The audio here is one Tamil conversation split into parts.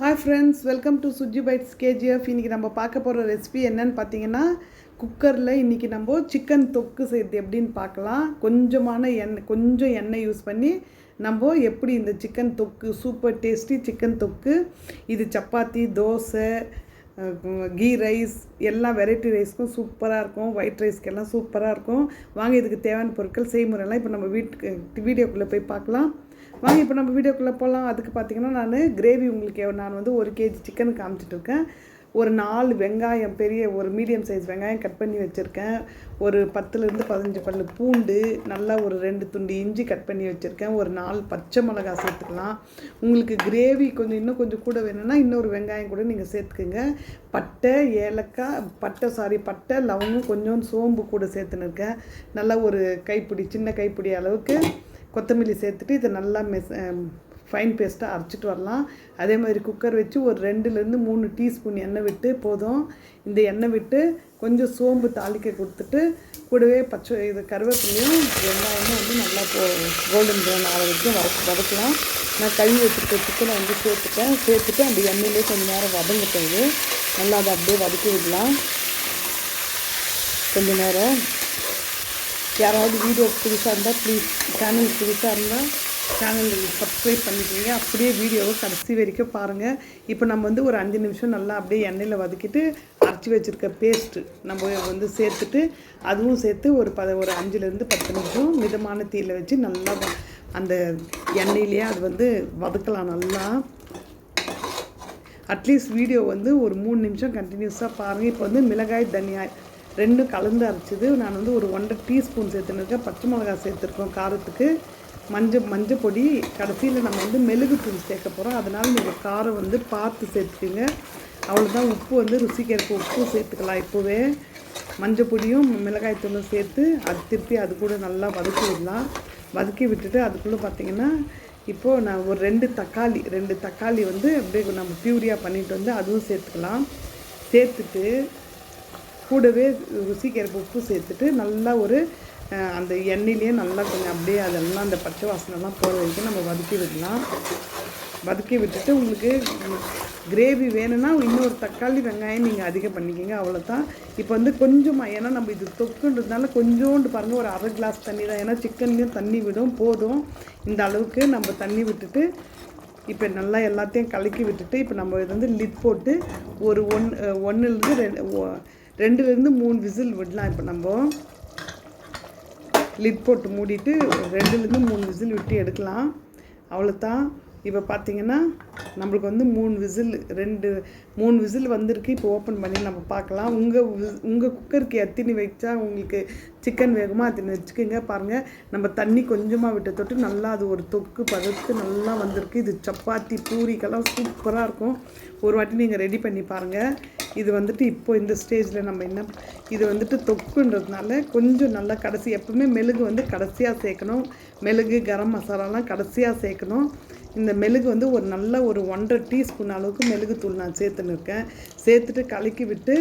Hi friends welcome to Suji bites KGF இன்றைக்கி நம்ம பார்க்க போகிற ரெசிபி என்னன்னு பார்த்தீங்கன்னா குக்கரில் இன்றைக்கி நம்ம சிக்கன் தொக்கு செய்கிறது எப்படின்னு பார்க்கலாம். கொஞ்சமான எண்ணெய் கொஞ்சம் எண்ணெய் யூஸ் பண்ணி நம்ம எப்படி இந்த சிக்கன் தொக்கு சூப்பர் டேஸ்டி சிக்கன் தொக்கு இது சப்பாத்தி தோசை கீ ரைஸ் எல்லா வெரைட்டி ரைஸ்க்கும் சூப்பராக இருக்கும். ஒயிட் ரைஸ்க்கெல்லாம் சூப்பராக இருக்கும். வாங்க இதுக்கு தேவையான பொருட்கள் செய்முறைலாம் இப்போ நம்ம வீட்டுக்கு வீடியோக்குள்ளே போய் பார்க்கலாம். வாங்க இப்போ நம்ம வீடியோக்குள்ளே போகலாம் அதுக்கு பார்த்தீங்கன்னா நான் கிரேவி உங்களுக்கு நான் வந்து ஒரு கேஜி சிக்கன் காமிச்சிட்டு இருக்கேன். ஒரு நாலு வெங்காயம் பெரிய ஒரு மீடியம் சைஸ் வெங்காயம் கட் பண்ணி வச்சுருக்கேன். ஒரு பத்துலேருந்து பதினஞ்சு பல்லு பூண்டு நல்லா ஒரு ரெண்டு துண்டு இஞ்சி கட் பண்ணி வச்சுருக்கேன். ஒரு நாலு பச்சை மிளகாய் சேர்த்துக்கலாம். உங்களுக்கு கிரேவி கொஞ்சம் இன்னும் கொஞ்சம் கூட வேணும்னா இன்னொரு வெங்காயம் கூட நீங்கள் சேர்த்துக்குங்க. பட்டை ஏலக்காய் பட்டை சாரி பட்டை லவங்கம் கொஞ்சம் சோம்பு கூட சேர்த்துன்னு இருக்கேன். நல்லா ஒரு கைப்பிடி சின்ன கைப்பிடி அளவுக்கு கொத்தமல்லி சேர்த்துட்டு இதை நல்லா மெஸ் ஃபைன் பேஸ்ட்டாக அரைச்சிட்டு வரலாம். அதே மாதிரி குக்கர் வச்சு ஒரு ரெண்டுலேருந்து மூணு டீஸ்பூன் எண்ணெய் விட்டு போதும். இந்த எண்ணெய் விட்டு கொஞ்சம் சோம்பு தாளிக்க கொடுத்துட்டு கூடவே பச்சை இது கருவேப்பிலையும் வெங்காயமும் வந்து நல்லா போ கோல்டன் ப்ரௌன் ஆற வரைக்கும் வதக்க வதக்கலாம். நான் கழுவி வச்சுருக்க சிக்கனை வந்து சேர்த்துட்டேன். சேர்த்துட்டு அந்த எண்ணெயிலே கொஞ்சம் நேரம் வதங்கட்டும் இது நல்லா அதை அப்படியே வதக்கி விடலாம். கொஞ்ச நேரம். யாராவது வீடியோ புதுசாக இருந்தால் ப்ளீஸ் சேனல் புதுசாக இருந்தால் சேனல் சப்ஸ்கிரைப் பண்ணிக்கோங்க. அப்படியே வீடியோவை கடைசி வரைக்கும் பாருங்கள் இப்போ நம்ம வந்து ஒரு அஞ்சு நிமிஷம் நல்லா அப்படியே எண்ணெயில் வதக்கிட்டு அரைச்சி வச்சுருக்க பேஸ்ட்டு நம்ம வந்து சேர்த்துட்டு அதுவும் சேர்த்து ஒரு பத ஒரு அஞ்சுலேருந்து பத்து நிமிஷம் மிதமான தீயில் வச்சு நல்லா அந்த எண்ணெயிலேயே அது வந்து வதக்கலாம் நல்லா. அட்லீஸ்ட் வீடியோ வந்து ஒரு மூணு நிமிஷம் கண்டினியூஸாக பாருங்கள் இப்போ வந்து மிளகாய் தனியாய் ரெண்டும் கலந்து அரைச்சிது. நான் வந்து ஒரு ஒன்றரை டீஸ்பூன் சேர்த்துனுருக்கேன் பச்சை மிளகாய் சேர்த்துருக்கோம் காரத்துக்கு. மஞ்சள் மஞ்சள் பொடி கடைசியில் நம்ம வந்து மெழுகு தூள் சேர்க்க போகிறோம் அதனால் நீங்கள் காரம் வந்து பார்த்து சேர்த்துக்கோங்க. அவ்வளோதான் உப்பு வந்து ருசிக்கேற்ப உப்பு சேர்த்துக்கலாம். இப்போவே மஞ்சள் பொடியும் மிளகாய் தூளும் சேர்த்து அது திருப்பி அது கூட நல்லா வதக்கி விடலாம். வதக்கி விட்டுட்டு அதுக்குள்ளே பார்த்தீங்கன்னா இப்போது நான் ஒரு ரெண்டு தக்காளி ரெண்டு தக்காளி வந்து அப்படியே நம்ம பியூரியாக பண்ணிட்டு வந்து அதுவும் சேர்த்துக்கலாம். சேர்த்துட்டு கூடவே ருசிக்கேற்ப உப்பு சேர்த்துட்டு நல்லா ஒரு அந்த எண்ணெயிலேயே நல்லா கொஞ்சம் அப்படியே அதெல்லாம் அந்த பச்சை வாசனைலாம் போகிற வரைக்கும் நம்ம வதக்கி விடலாம். வதக்கி விட்டுட்டு உங்களுக்கு கிரேவி வேணும்னா இன்னொரு தக்காளி வெங்காயம் நீங்கள் அதிகம் பண்ணிக்கோங்க அவ்வளோதான் இப்போ வந்து கொஞ்சமாக ஏன்னா நம்ம இது தொக்குன்றதுனால கொஞ்சோண்டு பாருங்கள் ஒரு அரை கிளாஸ் தண்ணி தான். ஏன்னா சிக்கன்லேயும் தண்ணி விடும் போதும். இந்த அளவுக்கு நம்ம தண்ணி விட்டுட்டு இப்போ நல்லா எல்லாத்தையும் கலக்கி விட்டுட்டு இப்போ நம்ம இது வந்து லிட் போட்டு ஒரு ஒன் ஒன்றுலேருந்து ரெண்டு ரெண்டுலேருந்து மூணு விசில் விடலாம். இப்போ நம்ம லிட் போட்டு மூடிட்டு ரெண்டுலேருந்து மூணு விசில் விட்டு எடுக்கலாம். அவ்வளோதான் இப்போ பார்த்தீங்கன்னா நம்மளுக்கு வந்து மூணு விசில் ரெண்டு மூணு விசில் வந்திருக்கு. இப்போ ஓப்பன் பண்ணி நம்ம பார்க்கலாம். உங்கள் உங்கள் குக்கருக்கு எத்தினி வச்சா உங்களுக்கு சிக்கன் வேகமாக அத்தினி வச்சுக்கோங்க. பாருங்கள் நம்ம தண்ணி கொஞ்சமாக விட்ட தொட்டு நல்லா அது ஒரு தொக்கு பதத்துக்கு நல்லா வந்திருக்கு. இது சப்பாத்தி பூரிக்கெல்லாம் சூப்பராக இருக்கும். ஒரு வாட்டி நீங்கள் ரெடி பண்ணி பாருங்கள் இது வந்துட்டு இப்போ இந்த ஸ்டேஜில் நம்ம என்ன இது வந்துட்டு தொக்குன்றதுனால கொஞ்சம் நல்லா கடைசி எப்பவுமே மெழுகு வந்து கடைசியாக சேர்க்கணும். மெழுகு கரம் மசாலாலாம் கடைசியாக சேர்க்கணும். இந்த மெழுகு வந்து ஒரு நல்ல ஒரு ஒன்றரை டீஸ்பூன் அளவுக்கு மெழுகு தூள் நான் சேர்த்துன்னு இருக்கேன். சேர்த்துட்டு கலக்கி விட்டு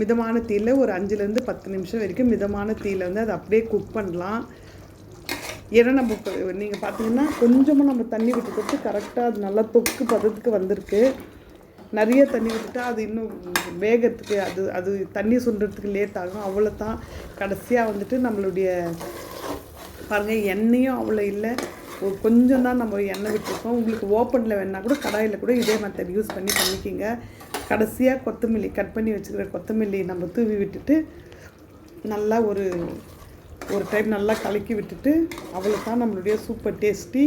மிதமான தீயில் ஒரு அஞ்சுலேருந்து பத்து நிமிஷம் வரைக்கும் மிதமான தீயில் வந்து அதை அப்படியே குக் பண்ணலாம். ஏன்னா நம்ம நீங்கள் பார்த்தீங்கன்னா கொஞ்சமாக நம்ம தண்ணி விட்டு கொடுத்து கரெக்டாக அது நல்லா தொக்கு பதத்துக்கு வந்திருக்கு. நிறைய தண்ணி விட்டுட்டா அது இன்னும் வேகத்துக்கு அது அது தண்ணி சுண்டுறதுக்கு லேட் ஆகும். அவ்வளோ தான். கடைசியாக வந்துட்டு நம்மளுடைய பாருங்கள் எண்ணெயும் அவ்வளோ இல்லை. ஒரு கொஞ்சம் தான் நம்ம எண்ணெய் விட்டுருக்கோம். உங்களுக்கு ஓப்பனில் வேணால் கூட கடாயில் கூட இதே மெத்தட் யூஸ் பண்ணி பண்ணிக்கிங்க. கடைசியாக கொத்தமல்லி கட் பண்ணி வச்சுக்கிற கொத்தமல்லி நம்ம தூவி விட்டுட்டு நல்லா ஒரு ஒரு டைம் நல்லா கலக்கி விட்டுட்டு அவ்வளோ தான் நம்மளுடைய சூப்பர் டேஸ்டி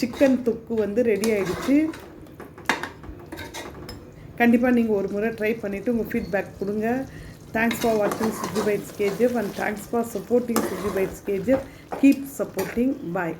சிக்கன் தொக்கு வந்து ரெடி ஆகிடுச்சு கண்டிப்பாக நீங்கள் ஒரு முறை ட்ரை பண்ணிவிட்டு உங்கள் ஃபீட்பேக் கொடுங்க. தேங்க்ஸ் ஃபார் வாட்சிங் Suji bites KGF and thanks for supporting Suji bites KGF keep supporting bye